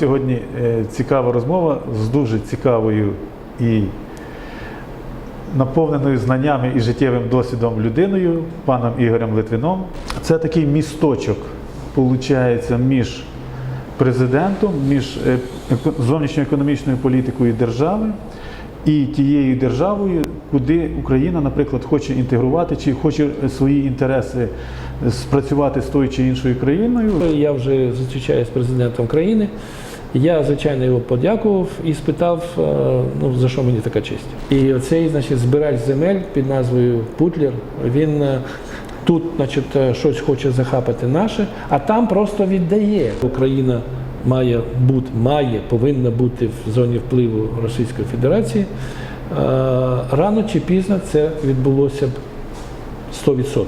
сьогодні е, цікава розмова з дуже цікавою і наповненою знаннями і життєвим досвідом людиною, паном Ігорем Литвином. Це такий місточок, виходить, між президентом, між е, еко- зовнішньоекономічною політикою держави і тією державою, куди Україна, наприклад, хоче інтегрувати чи хоче свої інтереси спрацювати з тою чи іншою країною. Я вже зустрічаюся з президентом країни. Я, звичайно, його подякував і спитав, е, ну, за що мені така честь. І оцей, значить, збирач земель під назвою Путлер, він е, тут, значить, е, щось хоче захапати наше, а там просто віддає. Україна має бути, має, повинна бути в зоні впливу Російської Федерації. Рано чи пізно це відбулося б 100%.